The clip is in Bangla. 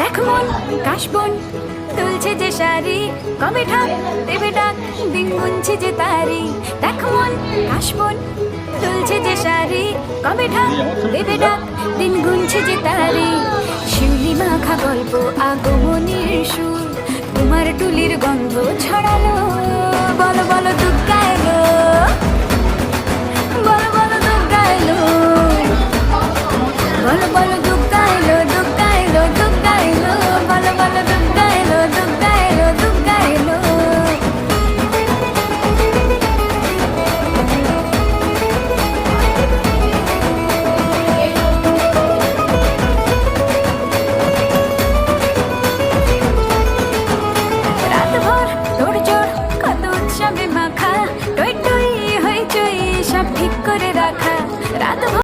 দেখ মন কাশবন তুলছে যে শাড়ি, কবে ঠাক দেবে ডাক, দিন গুনছে যে তারি। দেখ মন কাশবন তুলছে যে শাড়ি, কবে ঠাক দেবে ডাক, দিন গুনছে যে তারি। শিউলি মাখা গল্প আগমনের সুর, তোমার টুলির গন্ধ ছড়ালো